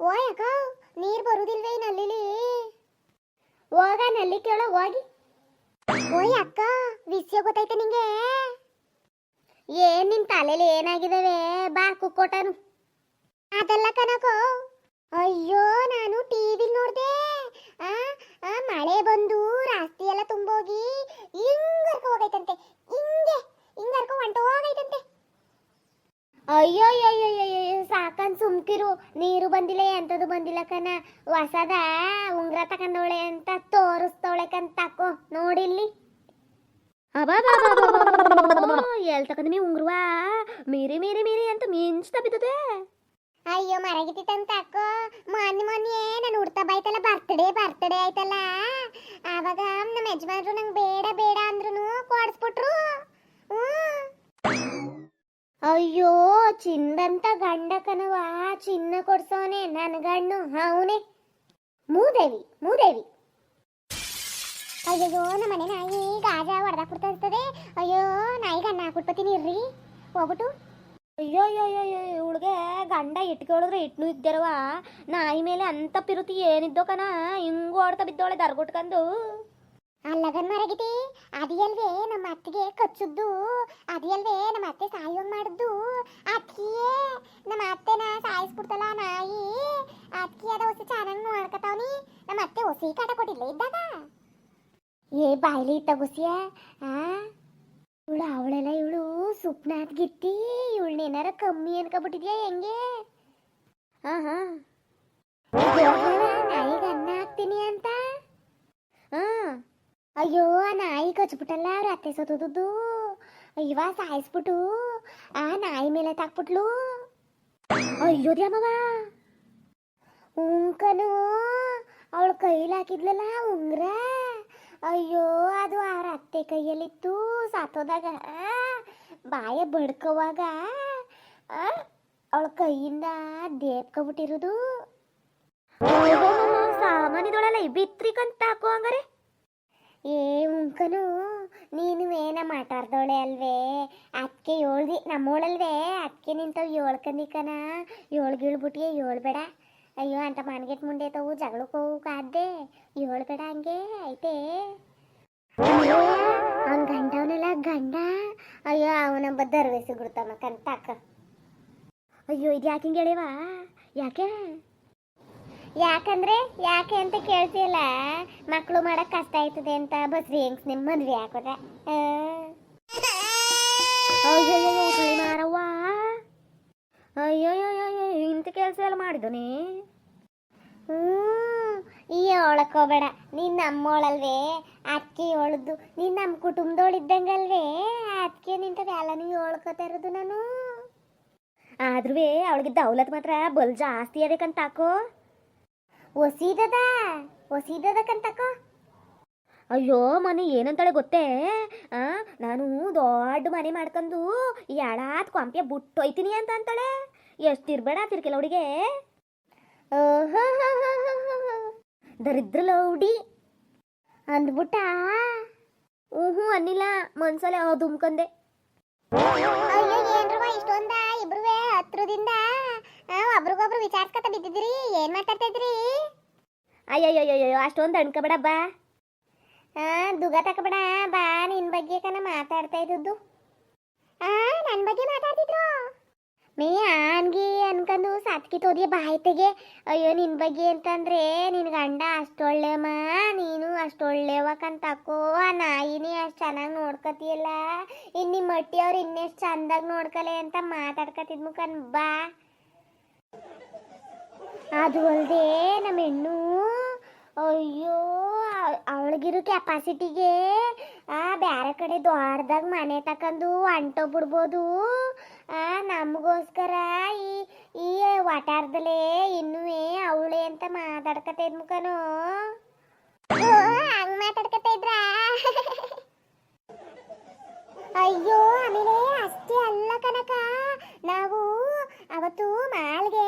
ಓ ಯಾಕ ನೀರ್ ಬರುದಿಲ್ವೇ ನಲ್ಲಿಲಿ? ಹೋಗ ನಲ್ಲಿ ಕೇಳ ಹೋಗಿ. ಓಯ್ ಅಕ್ಕ, ವಿಷಯ ಗೊತ್ತಾಯ್ತ ನಿಂಗೆ? ಏನ್ ನಿನ್ ತಲೆಲಿ ಏನಾಗಿದಾವೆ? ಬಾ ಕುಕ್ಕೋಟನು. ಅದಲ್ಲ ಕನಕೋ ಅಯ್ಯೋ, ನಾನು ಟಿವಿ ನೋಡ್ದೆ ಆ ಆ, ಮಳೆ ಬಂದು ರಾಸ್ತಿ ಎಲ್ಲ ತುಂಬೋಗಿ ಹಿಂಗರ್ಕ ಹೋಗೈತಂತೆ ಹಿಂಗೆ ಹಿಂಗರ್ಕ ಹೊಂಟ ಹೋಗೈತಂತೆ ಅಯ್ಯೋ ಅಯ್ಯೋ ಅಯ್ಯೋ ಸಾಕನ್ ಸುಮ್ಕಿರು ನೀರು ಬಂದಿಲ್ಲ ಎಂತದು ಬಂದಿಲ್ಲ ಕನ ಹೊಸದ ಉಂಗ್ರ ತಕೊಂಡವಳೆ ಅಂತ ತೋರಿಸ್ತವಳೆ ಕನ್ ತಕೋ ನೋಡಿಲ್ಲಿ ಎಲ್ ತಕೊಂಡ್ ಮೀ ಉಂಗ್ರವ? ಮೀರಿ ಮೀರಿ ಮೀರಿ ಅಂತ ಮಿಂಚ್ ಬಿದ್ದದೆ. ಅಯ್ಯೋ ಮರಗಿತ್ತಿತ್ತಂತ ಅಕ್ಕೋ ಮೊನ್ನೆ ಮೊನ್ನೆ ನಾನು ಹುಡ್ತಾ ಬಾಯ್ತಲ್ಲ ಬರ್ತಡೇ ಬರ್ತಡೇ ಆಯ್ತಲ್ಲ. ಆವಾಗ ನಮ್ಮ ಯಜಮಾನ್ರು ನಂಗೆ ಬೇಡ ಬೇಡ ಅಂದ್ರೂ ಕೊಡಿಸ್ಬಿಟ್ರು. ಅಯ್ಯೋ ಚಿನ್ನದಂತ ಗಂಡ ಕಣವ ಚಿನ್ನ ಕೊಡ್ಸೋನೆ ನನ್ನ ಗಂಡು ಅವನೇ ಮೂದೇವಿ ಮೂದೇವಿ ಅಯ್ಯೋ ನಮ್ಮ ಮನೆ ನಾಯಿ ಗಾಜ ಹೊಡೆದಾಕ್ಬಿಡ್ತಾ ಇರ್ತದೆ ಅಯ್ಯೋ ನಾಯಿಗೆ ಅನ್ನ ಹಾಕ್ಬಿಟ್ಬತ್ತೀನಿ ಇರ್ರಿ ಹೋಗ್ಬಿಟ್ಟು ಅಯ್ಯೋ ಅಯ್ಯೋ ಅಯ್ಯೋ ಅಯ್ಯೋ ಇವಳಿಗೆ ಗಂಡ ಇಟ್ಕೊಳಿದ್ರೆ ಇಟ್ನು ಇದ್ದಾರವ ನಾಯಿ ಮೇಲೆ ಅಂತ ಪಿರುತಿ ಏನಿದ್ದೋ ಕಣ ಹಿಂಗೂ ಓಡ್ತಾ ಬಿದ್ದೋಳೆ ದರ್ಗುಟ್ಕೊಂಡು ಅಲ್ಲಗನ್ ಮರಗಿದೆ ಅದಿಯಲ್ವೇ ನಮ್ಮ ಅತ್ತಿಗೆ ಕಚ್ಚುದ್ದು, ಅದಿಯಲ್ವೇ ನಮ್ಮ ಅತ್ತೆ ಸಾಯೋಂಗ್ ಮಾಡಿದ್ದು. ಅತ್ತಿಗೆ ನಮ್ಮ ಅತ್ತೆನ ಸಾಯಿಸ್ಬಿಡ್ತಲ್ಲ ನಾಯಿ. ಅತ್ತಿಗೆ ಅದ ಹೊಸ ಚೆನ್ನಾಗಿ ನೋಡ್ಕತಾವ್ನಿ. ನಮ್ಮ ಅತ್ತೆ ಹೊಸಿ ಕಾಟ ಕೊಟ್ಟಿಲ್ಲ, ಇದ್ದಾಗ? ಏ ಬಾಯ್ಲಿ ತಗುಸಿಯ ಆ? ಇವಳು ಅವಳೆಲ್ಲ ಇವಳು ಸುಪ್ನಾಥ್ ಗಿತ್ತಿ. ಇವಳನ್ನೇನಾರ ಕಮ್ಮಿ ಅನ್ಕೊಬಿಟ್ಟಿದ್ಯಾ ಹೆಂಗೆ? ಹಾ ಹಾ ಅನ್ನ ಹಾಕ್ತೀನಿ ಅಂತ? ಹಾ. ಅಯ್ಯೋ ನಾಯಿ ಕಚ್ಬಿಟ್ಟಲ್ಲ ಅವ್ರ ಅತ್ತೆ ಸೋತದ್ದು ಇವ ಸಾಯಿಸ್ಬಿಟ್ಟು ಆ ನಾಯಿ ಮೇಲೆ ತಾಕ್ಬಿಟ್ಲು. ಅಯ್ಯೋ ದ್ಯಾಮವ ಉಂಕನು, ಅವಳ ಕೈಲಿ ಹಾಕಿದ್ಲಲ್ಲ ಉಂಗ್ರ. ಅಯ್ಯೋ, ಅದು ಆ ಅತ್ತೆ ಕೈಯಲ್ಲಿತ್ತು ಸಾತೋದಾಗ ಬಾಯ ಬಡ್ಕೋವಾಗ ಅವಳ ಕೈಯಿಂದ ದೇಪ್ಕೊಬಿಟ್ಟಿರೋದು ಸಾಮಾನ್ಯದೊಳಲ್ಲ ಬಿತ್ರಿಕಂತ ಹಾಕೋ ಹಂಗಾರೆ. ಏ, ಉಂಕನು, ನೀನು ಏನ ಮಾತಾಡ್ದೋಳೆ ಅಲ್ವೇ? ಅದಕ್ಕೆ ಏಳ್ದಿ ನಮ್ಮೋಳಲ್ವೇ? ಅದಕ್ಕೆ ನಿಂತವ್ ಏಳ್ಕಂದಿಕನ ಏಳ್ಗಿಳ್ಬಿಟ್ಟಿಗೆ ಏಳ್ಬೇಡ ಅಯ್ಯೋ, ಅಂತ ಮನ್ಗೆಟ್ ಮುಂದೆ ತವು ಜಗಳಕ್ಕೆ ಹೋಗು ಕಾದ್ದೆ ಏಳ್ಬೇಡ ಹಂಗೆ, ಐತೆ? ಅವ್ನ ಗಂಡವನೆಲ್ಲ ಗಂಡ. ಅಯ್ಯೋ ಅವನೊಬ್ಬ ದರ್ವೇಸಿ ಗುಡ್ತಮ್ಮ, ಕಂತಾಕ. ಅಯ್ಯೋ ಇದು ಯಾಕೆ ಯಾಕೆ? ಯಾಕಂದ್ರೆ ಯಾಕೆ ಅಂತ ಕೇಳ್ತಿಯಲ್ಲ? ಮಕ್ಕಳು ಮಾಡಕ್ ಕಷ್ಟ ಆಯ್ತದೆ ಅಂತ ಬಸ್ರಿ ಹೆಂಗ್ಸ್ ನಿಮ್ ಮದ್ವೆ ಹಾಕೋದ ಮಾರವ್ವ. ಅಯ್ಯೋ ಇಂಥ ಕೆಲಸ ಎಲ್ಲ ಮಾಡಿದನಿ ಹ್ಞೂ, ಈ ಒಳ್ಕೋಬೇಡ ನೀನ್ ನಮ್ಮೋಳಲ್ವೇ ಅದಕ್ಕೆ ಹೇಳುದು, ನೀನ್ ನಮ್ಮ ಕುಟುಂಬದವಳಿದ್ದಂಗಲ್ವೇ ಅದಕ್ಕೆ ನಿಂತದ ಎಲ್ಲ ನೀವು ಹೇಳ್ಕೊತಾ ಇರೋದು ನಾನು. ಆದ್ರೂ ಅವಳಿಗೆ ದೌಲತ್ ಮಾತ್ರ ಬಲ್ ಜಾಸ್ತಿ ಅದಕ್ಕಂತ ಹಾಕೋ. ಒಸೀದದ ಕಂತಕ್ಕ ಅಯ್ಯೋ ಮನೆ ಏನಂತಾಳೆ ಗೊತ್ತೇ? ಆ ನಾನು ದೊಡ್ಡ ಮನೆ ಮಾಡ್ಕೊಂಡು ಈ ಎಳಾತ್ ಕೊಂಪೆ ಬುಟ್ಟು ಹೋಯ್ತೀನಿ ಅಂತ ಅಂತಾಳೆ. ಎಷ್ಟು ಇರ್ಬೇಡ ತಿರ್ಕಿಲ್ಲ ಅವಳಿಗೆ ದರಿದ್ರ ಲೌಡಿ. ಅಂದ್ಬಿಟ್ಟ? ಹ್ಞೂ ಅನ್ನಿಲ್ಲ. ಮನ್ಸಲ್ಲೇ ಅವ್ ದುಮ್ಕಂದೆ ಇಷ್ಟೊಂದ? ಇಬ್ರುವೆ ಹತ್ರದಿಂದ ಒಬ್ರಿಗೊಬ್ರು ವಿಚಾರಿಸ್ಕೊತ ಬಿದ್ದಿದ್ರಿ ಏನ್ ಮಾತಾಡ್ತಿದ್ರಿ ಅಯ್ಯಯ್ಯೋ ಅಯ್ಯಯ್ಯಯ್ಯೋ ಅಷ್ಟೊಂದು ಅಣ್ಕಬೇಡ ಬಾ. ಆ ದುಗ ತಕಬೇಡ ಬಾ ನಿನ್ ಬಗ್ಗೆ ಕನ ಮಾತಾಡ್ತಾ ಇದ್ದದ್ದು. ಆ ನನ್ ಬಗ್ಗೆ ಮಾತಾಡ್ತಿದ್ರು? ಮೇ ಆನ್ಗಿ ಅನ್ಕೊಂಡು ಸಾತ್ಕಿ ತೋದಿ ಬಾಯ್ತೆಗೆ ಅಯ್ಯೋ ನಿನ್ ಬಗ್ಗೆ ಅಂತಂದ್ರೆ ನಿನ್ ಗಂಡ ಅಷ್ಟೊಳ್ಳೆಮ್ಮ ನೀನು ಅಷ್ಟೊಳ್ಳೆವಕಂತಕೋ ಆ ನಾಯಿನೇ ಅಷ್ಟು ಚೆನ್ನಾಗಿ ನೋಡ್ಕತಿಯಲ್ಲ ಇನ್ನಿ ನಿಮ್ಮ ಮಟ್ಟಿ ಅವ್ರು ಇನ್ನೆಷ್ಟು ಚಂದಾಗಿ ನೋಡ್ಕಲೆ ಅಂತ ಮಾತಾಡ್ಕತಿದ್ಮು ಕಣ್ ಬಾ. ಅದು ಅಲ್ಲದೆ ನಮ್ಮ ಹೆಣ್ಣು. ಅಯ್ಯೋ ಅವಳಿಗಿರೋ ಕೆಪಾಸಿಟಿಗೆ ಆ ಬೇರೆ ಕಡೆ ದೊಡ್ಡದಾಗ ಮನೆ ತಕೊಂಡು ಅಂಟೋ ಬಿಡ್ಬೋದು ಆ, ನಮಗೋಸ್ಕರ ಈ ಈ ವಟಾರದಲ್ಲೇ ಇನ್ನೂ ಅವಳೆ ಅಂತ ಮಾತಾಡ್ಕತ ಇದ್ಮುಕನು ಹಂಗ್ ಮಾತಾಡ್ಕತ ಇದ್ರ? ಅಯ್ಯೋ, ಆಮೇಲೆ ಅಷ್ಟೇ ಅಲ್ಲ ಕನಕ ನಾವು ಅವತ್ತು ಮಾಲ್ಗೆ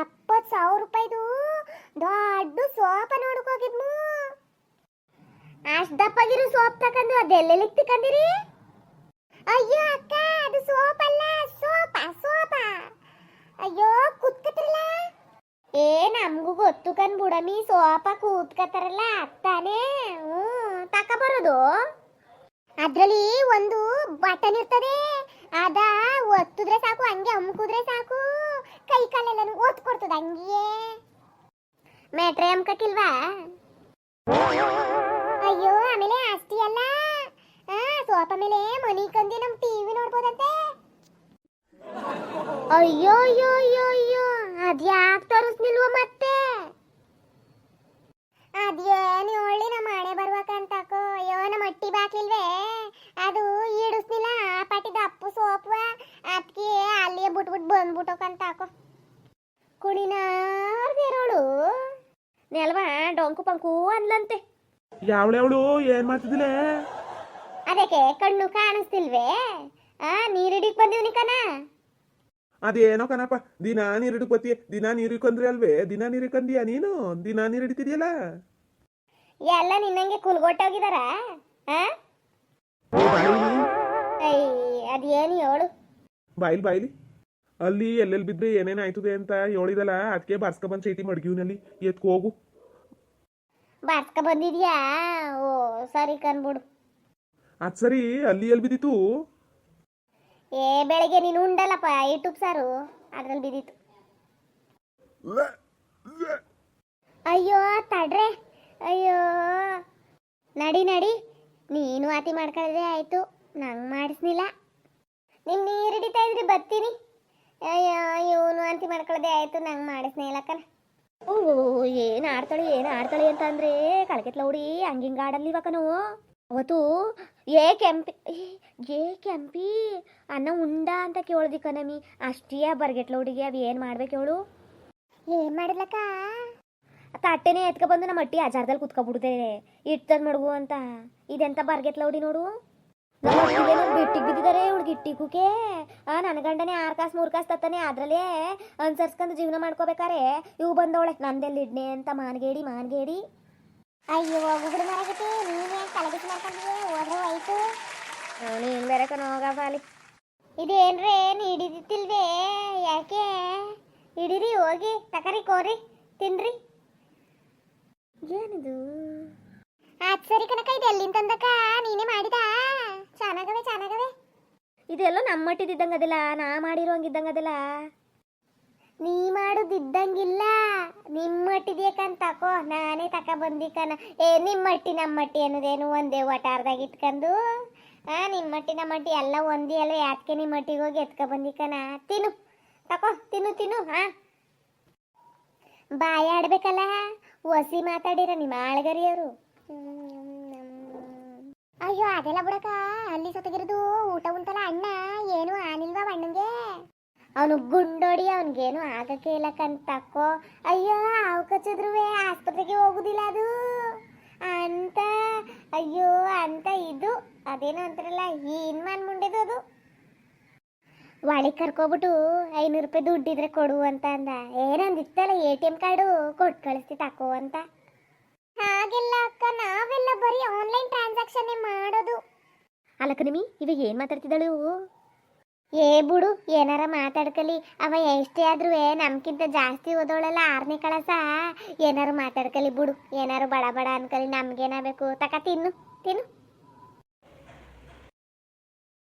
ಎಪ್ಪತ್ತು ಸಾವಿರ ರೂಪಾಯಿದು ದೊಡ್ಡ ಸೋಪ ನೋಡಕ್ ಹೋಗಿದ್ನು ಅಷ್ಟ್ ದಪ್ಪಗಿರೋ ಸೋಪ್ ತಕೊಂಡು ಅದೆಲ್ಲೆಲ್ಲಿ ತಿಕ್ಕಂದಿರಿ ಅಯ್ಯೋ ಅಕ್ಕ, ಅದು ಸೋಪ್ ಅಲ್ಲ, ಸೋಪ ಸೋಪ. ಅಯ್ಯೋ ಕುತ್ಕತ್ರಲ್ಲ ಏ, ನಮಗೂ ಗೊತ್ತು ಕಣ್ ಬುಡಮಿ ಸೋಪ ಕೂತ್ಕತ್ತಾರಲ್ಲ, ಅತ್ತಾನೆ. ಹ್ಞೂ ತಕ ಬರೋದು. ಅದರಲ್ಲಿ ಒಂದು ಬಟನ್ ಇರ್ತದೆ. ಅದ, ಒತ್ತಿದ್ರೆ ಸಾಕು, ಹಂಗೆ ಅಮ್ಕುದ್ರೆ ಸಾಕು. ಕೈ ಕಾಲೆಲ್ಲನು ಒತ್ತು ಕೊಡ್ತದ ಹಂಗೆ. ಮೇಟ್ರೆ ಅಮ್ಕಕ್ಕಿಲ್ವಾ ಅಯ್ಯೋ, ಆಮೇಲೆ ಆಸ್ತಿ ಅಲ್ಲ. ಸೋಫ ಮೇಲೆ ಮನಿ ಕಂದಿ ನಮ್ ಟಿವಿ ನೋಡ್ಬೋದಂತೆ. ಅಯ್ಯೋ ಅಯ್ಯೋ ಅಯ್ಯೋ ಅಯ್ಯೋ ಅದ್ಯಾಕ್ ತರಿಸ್ನಿಲ್ವ ಮತ್ತೆ? ಅದೇನು ಹೇಳಿ ನಮ್ಮ ಹಣೆ ಬರ್ಬೇಕಂತಾಕೋ ಅಯ್ಯೋ ನಮ್ಮ ಅಟ್ಟಿ ಬಾಕ್ಲಿಲ್ವೇ? ಬಿಟ್ಬಿಟ್ಟು ಬಂದ್ಬಿಟ್ಟೋಕಂತಾಕೋ ಕುಣಿನಾರ್ದಿರೋಳು ನೆಲ್ವ ಡೊಂಕು ಪಂಕು ಅನ್ಲಂತೆ. ಯಾವಳು ಏನ್ ಮಾಡ್ತಿದ್ದಿಲ್ಲ ಅದಕ್ಕೆ ಕಣ್ಣು ಕಾಣಿಸ್ತಿಲ್ವೇ? ಆ ನೀರಿಡಿಕ್ ಬಂದಿವ್ನಿ ಕಣ. ಅದೇನೋ ಕಣಪ್ಪ ದಿನ ನೀರಿಡಕ್ ಹಿಡ್ಕೊತಿ ದಿನ ನೀರು ಅಲ್ವೇ? ದಿನ ನೀರು ನೀನು? ದಿನ ನೀರು ಹಿಡಿತಿದ್ಯಲ್ಲ ಎಲ್ಲ ನಿನ್ನಂಗೆ ಕುಲ್ಗೊಟ್ಟೋಗಿದಾರ ಆ? ಅದೇನು ಹೇಳು ಬಾಯಿಲ್ ಬಾಯಿಲಿ. ಅಲ್ಲಿ ಎಲ್ಲೆಲ್ಲಿ ಬಿದ್ರೆ ಏನೇನ್ ಆಯ್ತದೆ ಅಂತ ಹೇಳಿದಲ್ಲ ಅದಕ್ಕೆ ಬಾರ್ಸ್ಕ ಬಂದ್ ಚೈತಿ ಮಡ್ಗಿವ್ನಲ್ಲಿ. ಎತ್ಕೊ ಹೋಗು. ಬಾರ್ಸ್ಕ ಬಂದಿದ್ಯಾ? ಓ ಸರಿ ಕನ್ಬಿಡು ಅದ್ ಸರಿ ಅಲ್ಲಿ ಎಲ್ಲಿ ಬಿದ್ದಿತ್ತು ಏ ಬೆಳಗ್ಗೆ ನೀನು ಉಂಡಲ್ಲಪ್ಪ ಯೂಟ್ಯೂಬ್ ಸಾರು. ಅದ್ರಲ್ಲಿ ಬಿದ್ದಿತ್ತು. ಅಯ್ಯೋ ತಡ್ರೆ. ಅಯ್ಯೋ. ನಡಿ ನಡಿ. ನೀನು ಅತಿ ಮಾಡ್ಕೊಳ್ಳದೆ ಆಯ್ತು. ನಂಗೆ ಮಾಡಿಸ್ನಿಲ್ಲ. ನಿಮ್ ನೀರು ಹಿಡಿತಾ ಇದ್ರಿ ಅಯ್ಯೋ ಇವನು ಅಂತ ಮಾಡ್ಕೊಳ್ಳೋದೇ ಆಯ್ತು ನಂಗೆ ಮಾಡಿಸ್ನೇ ಇಲ್ಲಕ್ಕನ ಓ ಏನು ಆಡ್ತಾಳೆ ಏನು ಆಡ್ತಾಳೆ ಅಂತ ಅಂದ್ರೆ ಕಳಕೆತ್ಲ ಹುಡಿ ಹಂಗಿಂಗ ಆಡಲ್ಲಿ ಇವಾಗನು ಅವತ್ತು ಏ ಕೆಂಪಿ ಏ ಕೆಂಪಿ ಅನ್ನ ಉಂಡ ಅಂತ ಕೇಳ್ದಿ ನಮಿ ಅಷ್ಟಿಯ ಬರ್ಗೆಟ್ಲ ಹುಡುಗಿ ಅವ್ ಏನು ಮಾಡ್ಬೇಕು ಹೇಳು. ಏನ್ ಮಾಡಿದ್ಲಕ್ಕ ತಟ್ಟೆನೆ ಎತ್ಕ ಬಂದು ನಮ್ಮ ಅಟ್ಟಿ ಆಚಾರದಲ್ಲಿ ಕುತ್ಕೊಬಿಡ್ದೆ. ಇಟ್ಟದ್ ಮಡಗು ಅಂತ. ಇದೆಂತ ಬರ್ಗೆಟ್ಲ ಹುಡಿ ನೋಡ್. ಬಿಟ್ಟಿಗೆ ಬಿದ್ದಿದ್ದಾರೆ ಹುಡುಗಿ ಇಟ್ಟಿಕೂಕೆ ಆ ನನ್ನ ಗಂಡನೇ ಆರು ಕಾಸು, ಮೂರು ಕಾಸು ತತ್ತಾನೆ ಅದ್ರಲ್ಲೇ ಅನ್ಸರ್ಸ್ಕೊಂಡು ಜೀವನ ಮಾಡ್ಕೋಬೇಕಾರೆ. ಇವು ಬಂದವಳೆ, ನಂದೆಲ್ಲಿ ಇಡ್ನೆ ಅಂತ ಮಾನ್ಗೇಡಿ ಮಾನ್ಗೇಡಿ. ಅಯ್ಯೋ ಗುಗುಡು ಮರಗತಿ, ನೀನೇ ತಲೆಬಿಸಿ ಮಾಡ್ಕೊಂಡಿದ್ದೆ ಹೋದ್ರೆ ಹೋಯ್ತು. ನೀನು ಬೇರೆ ಕಣ ಹೋಗಪ್ಪ ಅಲ್ಲಿ ಇದೇನ್ರೇ ಹಿಡಿದಿತ್ತಿಲ್ವೇ ಯಾಕೆ? ಹಿಡೀರಿ ಹೋಗಿ, ತಕರಿ, ಕೋರಿ, ತಿನ್ರಿ. ಏನಿದು? ಅದು ಸರಿ ಕನಕ ಇದು ಎಲ್ಲಿಂದ ತಂದಕ್ಕ? ನೀನೇ ಮಾಡಿದ? ಚೆನ್ನಾಗವೆ ಚೆನ್ನಾಗವೆ. ಇದೆಲ್ಲ ನಮ್ಮ ಮಟ್ಟಿದ್ದಂಗೆ ಅದಿಲ್ಲ, ನಾ ಮಾಡಿರೋಂಗಿದ್ದಂಗೆ ಅದಿಲ್ಲ. ನೀ ಮಾಡುದಿದ್ದಂಗಿಲ್ಲ. ನಿಮ್ಮ ತಕೋ, ನಾನೇ ತಕ ಬಂದಿಕನ ಏ ನಿಮ್ಮ ಮಟ್ಟಿ ನಮ್ಮ ಮಟ್ಟಿ ಅನ್ನೋದೇನು ಒಂದೇ ಒಟಾರ್ದಾಗ ಇಟ್ಕೊಂಡು ಆ ನಿಮ್ಮ ಮಟ್ಟಿ ನಮ್ಮ ಮಟ್ಟಿ ಎಲ್ಲ ಒಂದೇ ಅಲ್ಲ ಯಾಕೆ ನಿಮ್ಮ ಮಟ್ಟಿಗೆ ಹೋಗಿ ಎತ್ಕ ಬಂದಿಕನ ತಿನ್ನು, ತಕೋ, ತಿನ್ನು ತಿನ್ನು ಹಾ ಬಾಯ ಆಡ್ಬೇಕಲ್ಲ ಒಸಿ ಮಾತಾಡಿರ ನಿಮ್ಮ ಆಳ್ಗರಿಯವರು. ಅಯ್ಯೋ, ಅದೆಲ್ಲ ಬಿಡಕ ಅಲ್ಲಿ ಸೊತಗಿರೋದು ಊಟ ಉಂಟಲ್ಲ ಅಣ್ಣ, ಏನು ಆನಿಲ್ವಾ ಅಣ್ಣಂಗೆ ಅವನು ಗುಂಡೋಡಿ, ಅವನಿಗೇನು ಆಗಕ್ಕೆ ಇಲ್ಲ ಕಣ್ತಕ್ಕೋ ಅಯ್ಯೋ ಅವು ಕಚ್ಚಿದ್ರುವೆ, ಆಸ್ಪತ್ರೆಗೆ ಹೋಗುದಿಲ್ಲ ಅದು. ಅಂತ, ಅಯ್ಯೋ, ಅಂತ ಇದು ಅದೇನೋ ಅಂತಾರಲ್ಲ ಏನ್ ಮಾನ್ ಮುಂಡೆದು ಅದು. ಒಳಗೆ ಕರ್ಕೊಬಿಟ್ಟು ಐನೂರು ರೂಪಾಯಿ ದುಡ್ಡಿದ್ರೆ ಕೊಡು ಅಂತ ಅಂದ. ಏನಂದಿತ್ತಲ್ಲ ಎ ಟಿ ಎಂ ಕಾರ್ಡು ಕೊಟ್ಟು ಕಳಿಸ್ತಿ ತಕೋ ಅಂತ. ಹಾಗೆಲ್ಲ ಅಕ್ಕ ನಾವೆಲ್ಲ ಬರೀ ಆನ್ಲೈನ್ ಟ್ರಾನ್ಸಾಕ್ಷನ್ ಮಾಡೋದು. ಅಲಕನಿಮಿ ನಿಮಿ ಇವಾಗ ಏನು ಮಾತಾಡ್ತಿದ್ದಾಳು ಏ ಬಿಡು ಏನಾರ ಮಾತಾಡ್ಕಲಿ. ಅವ ಎಷ್ಟೇ ಆದ್ರೂ ನಮ್ಕಿಂತ ಜಾಸ್ತಿ ಓದೋಳಲ್ಲ ಆರನೇ ಕಳಸ ಏನಾರು ಮಾತಾಡ್ಕಲಿ ಬಿಡು ಏನಾರು ಬಡ ಬಡ ಅನ್ಕಲಿ ನಮ್ಗೇನಾಗಬೇಕು? ತಕ ತಿನ್ನು ತಿನ್ನು.